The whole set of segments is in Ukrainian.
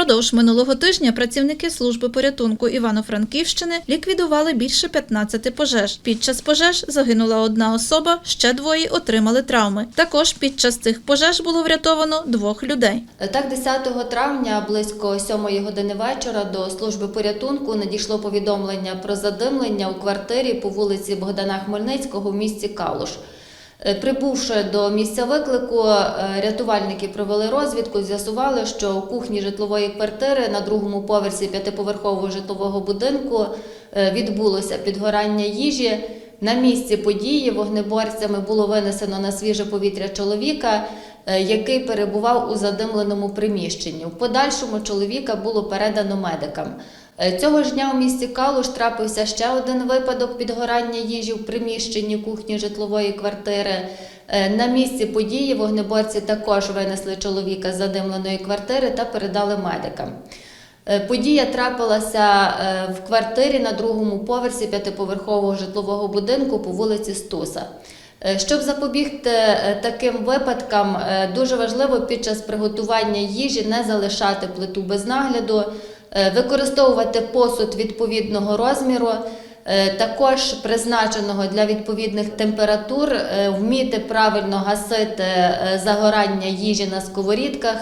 Впродовж минулого тижня працівники служби порятунку Івано-Франківщини ліквідували більше 15 пожеж. Під час пожеж загинула одна особа, ще двоє отримали травми. Також під час цих пожеж було врятовано двох людей. Так, 10 травня близько 7 години вечора до служби порятунку надійшло повідомлення про задимлення у квартирі по вулиці Богдана Хмельницького в місті Калуш. Е, Прибувши до місця виклику, е, рятувальники провели розвідку, з'ясували, що у кухні житлової квартири на другому поверсі п'ятиповерхового житлового будинку е, відбулося підгорання їжі. На місці події вогнеборцями було винесено на свіже повітря чоловіка, який перебував у задимленому приміщенні. В подальшому чоловіка було передано медикам. Е, Цього ж дня у місті Калуш трапився ще один випадок підгорання їжі в приміщенні кухні житлової квартири. Е, На місці події вогнеборці також винесли чоловіка з задимленої квартири та передали медикам. Е, Подія трапилася в квартирі на другому поверсі п'ятиповерхового житлового будинку по вулиці Стуса. Щоб запобігти таким випадкам, дуже важливо під час приготування їжі не залишати плиту без нагляду, використовувати посуд відповідного розміру, е, також призначеного для відповідних температур, е, вміти правильно гасити е, загорання їжі на сковорідках.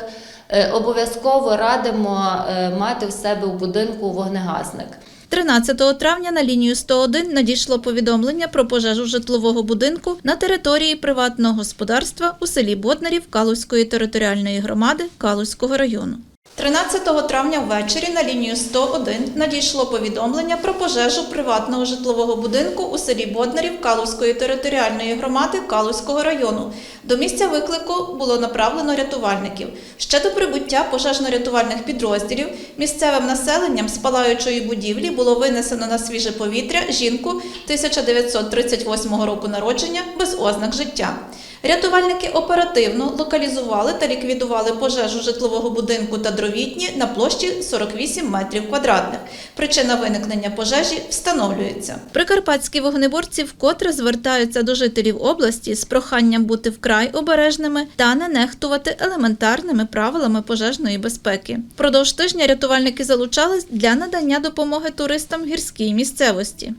Е, Обов'язково радимо е, мати в себе у будинку вогнегасник. 13 травня на лінію 101 надійшло повідомлення про пожежу житлового будинку на території приватного господарства у селі Боднарів Калузької територіальної громади Калузького району. 13 травня ввечері на лінію 101 надійшло повідомлення про пожежу приватного житлового будинку у селі Боднарів Калузької територіальної громади Калузького району. До місця виклику було направлено рятувальників. Ще до прибуття пожежно-рятувальних підрозділів місцевим населенням з палаючої будівлі було винесено на свіже повітря жінку 1938 року народження без ознак життя. Рятувальники оперативно локалізували та ліквідували пожежу житлового будинку та дровітні на площі 48 метрів квадратних. Причина виникнення пожежі встановлюється. Прикарпатські вогнеборці вкотре звертаються до жителів області з проханням бути вкрай обережними та не нехтувати елементарними правилами пожежної безпеки. Впродовж тижня рятувальники залучались для надання допомоги туристам гірській місцевості.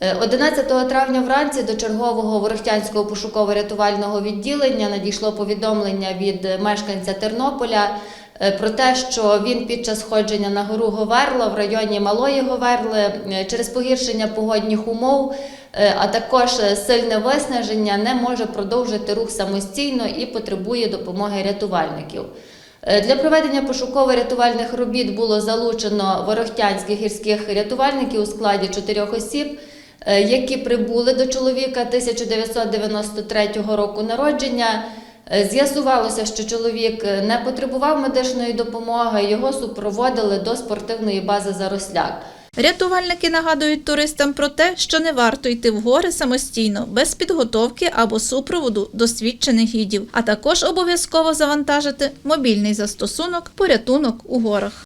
Е, 11 травня вранці до чергового Ворохтянського пошуково-рятувального відділення надійшло повідомлення від мешканця Тернополя е, про те, що він під час сходження на гору Говерла в районі Малої Говерли е, через погіршення погодних умов, е, а також е, сильне виснаження не може продовжити рух самостійно і потребує допомоги рятувальників. Е, Для проведення пошуково-рятувальних робіт було залучено ворохтянських гірських рятувальників у складі чотирьох осіб, е, які прибули до чоловіка 1993 року народження. Е, З'ясувалося, що чоловік е, не потребував медичної допомоги, його супроводили до спортивної бази Заросляк. Рятувальники нагадують туристам про те, що не варто йти в гори самостійно, без підготовки або супроводу досвідчених гідів, а також обов'язково завантажити мобільний застосунок порятунок у горах.